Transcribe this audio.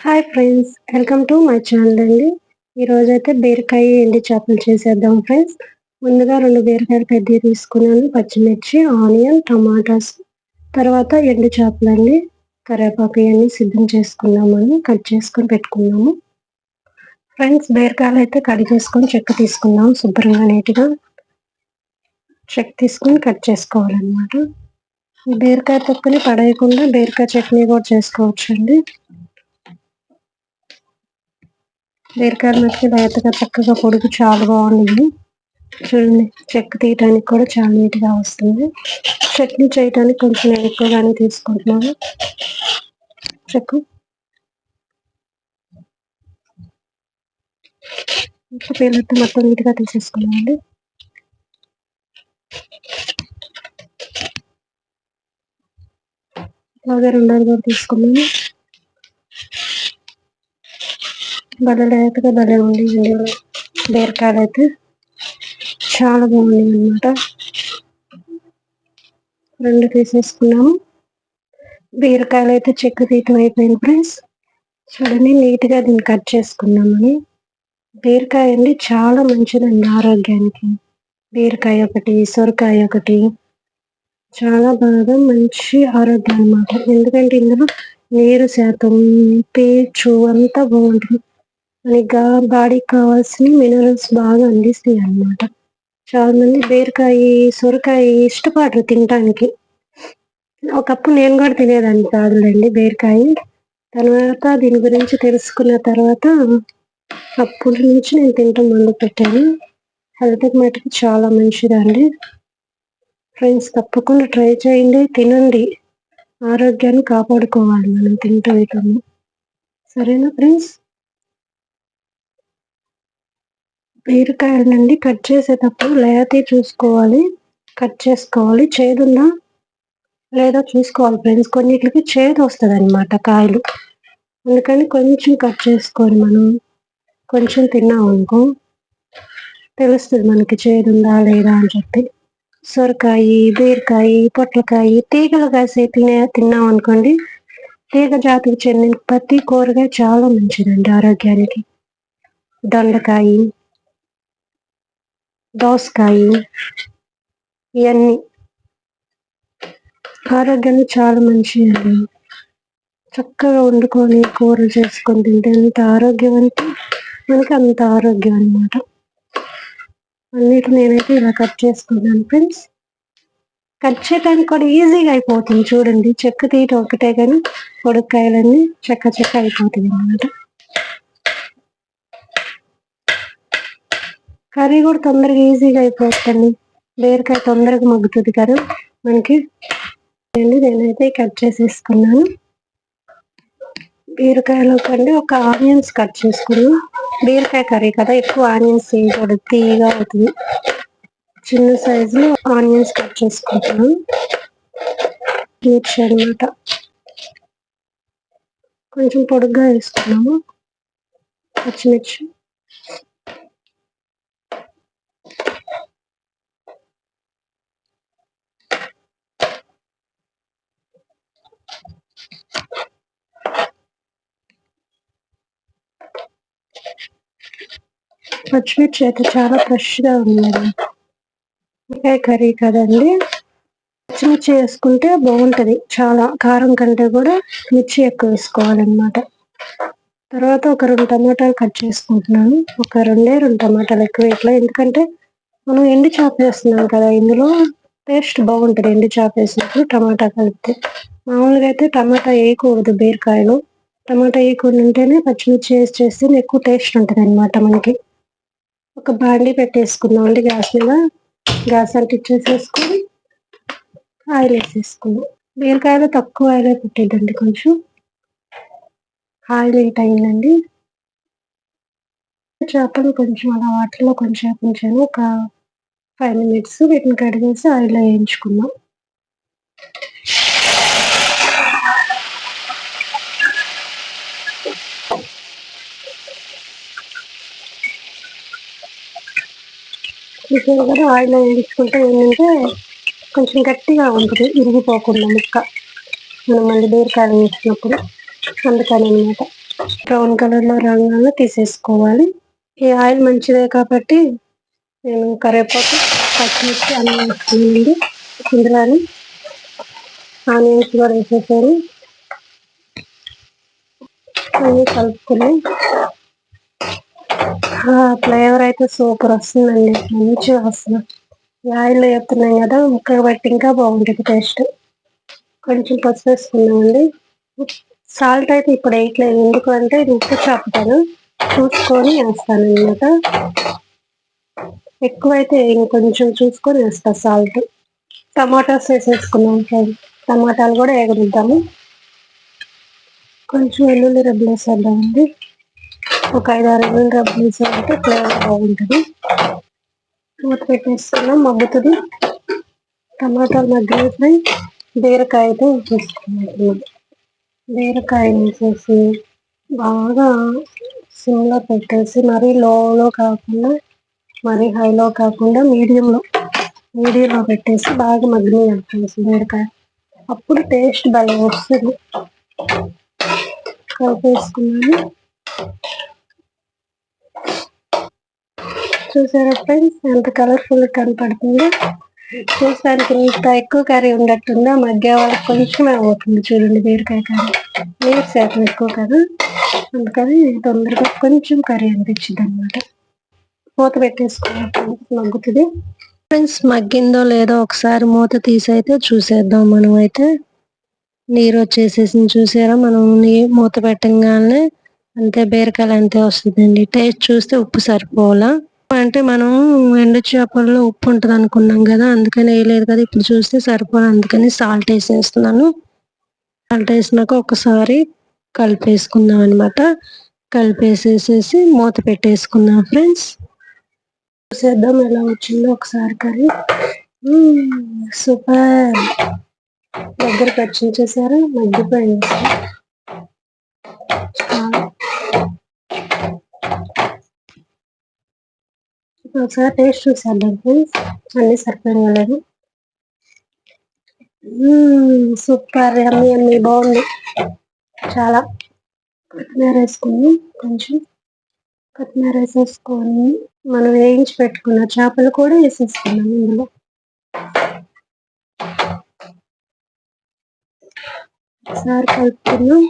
Hi friends welcome to my channel అండి. ఈరోజు అయితే బీరకాయ ఎండి చేపలు చేసేద్దాం ఫ్రెండ్స్. ముందుగా రెండు బీరకాయలు పెద్దవి తీసుకున్నాను. పచ్చిమిర్చి ఆనియన్ టమాటాస్. తర్వాత ఎండు చేపలండి. కరివేపాకు ఇవన్నీ సిద్ధం చేసుకున్నామని కట్ చేసుకొని పెట్టుకున్నాము. ఫ్రెండ్స్ బీరకాయలు అయితే కట్ చేసుకొని చెక్క తీసుకున్నాము శుభ్రంగా నీట్గా. చెక్క తీసుకొని కట్ చేసుకోవాలన్నమాట. బీరకాయ తొక్కుని పడేయకుండా బీరకాయ చట్నీ కూడా చేసుకోవచ్చు అండి బీరకాయలు లేతగా చక్కగా పొడుగు చాలా బాగుంది చూడండి చెక్క తీయటానికి కూడా చాలా నీట్గా వస్తుంది. చట్నీ చేయటానికి కొంచెం నేను ఎక్కువగానే తీసుకుంటున్నాను. చెక్క. పేలతో మొత్తం నీట్గా తీసేసుకున్నామండి అలాగే రెండోది కూడా తీసుకున్నాను. భలే లేతగా భలే ఉంది. బీరకాయలు అయితే చాలా బాగుంది అనమాట రెండు తీసేసుకున్నాము. బీరకాయలు అయితే చెక్క తీయటం అయిపోయింది ఫ్రెండ్స్. చూడండి నీట్గా దీన్ని కట్ చేసుకున్నామని బీరకాయ అండి చాలా మంచిదండి ఆరోగ్యానికి. బీరకాయ ఒకటి సొరకాయ ఒకటి. చాలా బాగా మంచి ఆరోగ్యం అనమాట ఎందుకంటే ఇందులో నీరు శాతం పీచు అంతా బాగుంటుంది. మనకి బాడీకి కావాల్సిన మినరల్స్ బాగా అందిస్తాయి అన్నమాట. చాలా మంది బీరకాయ సొరకాయ ఇష్టపడరు తినడానికి ఒకప్పుడు నేను కూడా తినేదాన్ని కాదులేండి బీరకాయ. తర్వాత దీని గురించి తెలుసుకున్న తర్వాత అప్పటి నుంచి నేను తింటాం మొదలు పెట్టాను హెల్త్కి మటుకు చాలా మంచిదండి. ఫ్రెండ్స్ తప్పకుండా ట్రై చేయండి తినండి. ఆరోగ్యాన్ని కాపాడుకోవాలి మనం తింటూ సరేనా ఫ్రెండ్స్? బీరకాయలండి కట్ చేసేటప్పుడు లేతే చూసుకోవాలి. కట్ చేసుకోవాలి. చేదుందా లేదా చూసుకోవాలి ఫ్రెండ్స్. కొన్నిటికి చేదు వస్తుంది అనమాట కాయలు. అందుకని కొంచెం కట్ చేసుకొని మనం కొంచెం తిన్నాం అనుకో తెలుస్తుంది మనకి చేదుందా లేదా అని చెప్పి. సొరకాయ బీరకాయ పొట్లకాయ తీగలు కాసే తినే తిన్నాం అనుకోండి. తీగ జాతికి చెందిన ప్రతి కూరగాయ చాలా మంచిదండి ఆరోగ్యానికి. దొండకాయ దోసకాయ ఇవన్నీ ఆరోగ్యానికి చాలా మంచిది చక్కగా వండుకొని కూరలు చేసుకొని తింటే ఎంత ఆరోగ్యం అంటే మనకి అంత ఆరోగ్యం అనమాట అన్నిటి నేనైతే ఇలా కట్ చేసుకున్నాను ఫ్రెండ్స్. కట్ చేయడానికి కూడా ఈజీగా అయిపోతుంది చూడండి. చెక్క తీయటం ఒకటే కానీ పొడుక్కాయలన్నీ చెక్క చెక్క అయిపోతుంది అనమాట కర్రీ కూడా తొందరగా ఈజీగా అయిపోతుంది బీరకాయ తొందరగా మగ్గుతుంది కదా. మనకి నేనైతే కట్ చేసేసుకున్నాను. బీరకాయలో కండి ఒక ఆనియన్స్ కట్ చేసుకున్నాను. బీరకాయ కర్రీ కదా ఎక్కువ ఆనియన్స్ వేయకూడదు తీయగా అవుతుంది. చిన్న సైజులో ఆనియన్స్ కట్ చేసుకుంటున్నాను మిర్చి అనమాట కొంచెం పొడుగ్గా వేసుకున్నాము పచ్చిమిర్చి. పచ్చిమిర్చి అయితే చాలా ఫ్రెష్గా ఉందండి. వంకాయ కర్రీ కదండి. పచ్చిమిర్చి వేసుకుంటే బాగుంటుంది. చాలా కారం కంటే కూడా మిర్చి ఎక్కువ వేసుకోవాలన్నమాట. తర్వాత ఒక రెండు టమాటాలు కట్ చేసుకుంటున్నాను. ఒక రెండే రెండు టమాటాలు ఎక్కువ ఇట్లా ఎందుకంటే మనం ఎండి చాపేస్తున్నాం కదా ఇందులో టేస్ట్ బాగుంటుంది ఎండి చాపేసినప్పుడు టమాటా కలిపితే. మామూలుగా అయితే టమాటా వేయకూడదు బీరకాయలు. టమాటా వేయకుండా ఉంటేనే పచ్చిమిర్చి వేసి చేస్తే ఎక్కువ టేస్ట్ ఉంటుంది అనమాట మనకి. ఒక బాండీ పెట్టేసుకుందాం అండి గ్యాస్ మీద. గ్యాస్ అంటించేసేసుకొని ఆయిల్ వేసేసుకుందాం. బీరకాయలో తక్కువ ఆయిల్ పెట్టేదండి కొంచెం. ఆయిల్ హీట్ అయిందండి. చేపలు కొంచెం అలా వాటిలో కొంచెం ఉంచాను ఒక ఫైవ్ మినిట్స్ వీటిని కడిగేసి ఆయిల్ వేయించుకుందాం. చూసారు కదా ఆయిల్ వేయించుకుంటే ఏంటంటే కొంచెం గట్టిగా ఉంటుంది ఇరిగిపోకుండా ముక్క. మనం మళ్ళీ బీరకాయలు వేసినప్పుడు అందుకని అనమాట బ్రౌన్ కలర్లో రంగులను తీసేసుకోవాలి. ఈ ఆయిల్ మంచిదే కాబట్టి నేను కరివేపాకు పచ్చిమిర్చి అన్ని వేసుకున్నానండి ఇందులోని ఆనియన్స్ కూడా వేసేసాను. అన్నీ కలుపుకుని ఫ్లేవర్ అయితే సూపర్ వస్తుందండి. మంచిగా వస్తుంది. ఆయిల్ వేస్తున్నాం కదా ముక్కలు బట్టి ఇంకా బాగుంటుంది టేస్ట్. కొంచెం పసుపు వేసుకున్నామండి సాల్ట్ అయితే ఇప్పుడు వేయట్లేదు. ఎందుకంటే ఇది ఉప్పు చాపుతాను. చూసుకొని వేస్తాను అనమాట ఎక్కువైతే ఇంకొంచెం చూసుకొని వేస్తా సాల్ట్. టమాటాస్ వేసేసుకున్నాం టమాటాలు కూడా వేగనిద్దాము. కొంచెం వెల్లుల్లి రెబ్బలు వేసేద్దామండి. ఒక ఐదు ఆరు వెల్లుల్లి రబ్బులు వేసామంటే ఫ్లేవర్ బాగుంటుంది. మూత పెట్టేస్తున్నాం మగ్గుతుంది. టమాటాలు బీరకాయ బీరకాయతో వేసుకున్నాం బీరకాయ వేసేసి బాగా సిమ్లో పెట్టేసి మరీ లోలో కాకుండా మరీ హైలో కాకుండా మీడియంలో మీడియంలో పెట్టేసి బాగా మగ్గినాయి ఫ్రెండ్స్ బీరకాయ. అప్పుడు టేస్ట్ బాగా వస్తుంది. కలిపేసుకున్నాను. చూసారా ఫ్రెండ్స్ ఎంత కలర్ఫుల్ కనపడుతుందో. చూసానికి ఇంత ఎక్కువ కర్రీ ఉన్నట్టుందా మధ్య వాళ్ళకి కొంచెమే అవుతుంది చూడండి బీరకాయ కర్రీ నీరు శాతం ఎక్కువ కదా. అందుకని తొందరగా కొంచెం కర్రీ అనిపించింది అనమాట మూత పెట్టేసుకున్నాం మగ్గుతుంది. ఫ్రెండ్స్ మగ్గిందో లేదో ఒకసారి మూత తీసైతే చూసేద్దాం మనం అయితే నీరు వచ్చేసేసి చూసారా? మనం మూత పెట్టగానే అంతే బీరకాయలు అంతే వస్తుందండి. టేస్ట్ చూస్తే ఉప్పు సరిపోవాలా? అంటే మనం ఎండు చేపల్లో ఉప్పు ఉంటుంది అనుకున్నాం కదా అందుకని వేయలేదు కదా. ఇప్పుడు చూస్తే సరిపోదు అందుకని సాల్ట్ వేసేస్తున్నాను. సాల్ట్ వేసినాక ఒకసారి కలిపేసుకుందాం అనమాట కలిపేసేసేసి మూత పెట్టేసుకుందాం ఫ్రెండ్స్. చూసేద్దాం ఎలా వచ్చిందో ఒకసారి కర్రీ సూపర్. దగ్గరకు వచ్చింది చూసారా చాలా ఒకసారి టేస్ట్ చూసేద్దాం ఫ్రెండ్స్ అన్ని సరిపోయినాయి సూపర్ అమ్మి అమ్మి బాగుంది. చాలా కొత్తిమీర వేసుకుని కొంచెం కొత్తిమీర వేసేసుకొని మనం వేయించి పెట్టుకున్న చేపలు కూడా వేసేసుకున్నాం ఇందులో. ఒకసారి కలుపుకున్నాం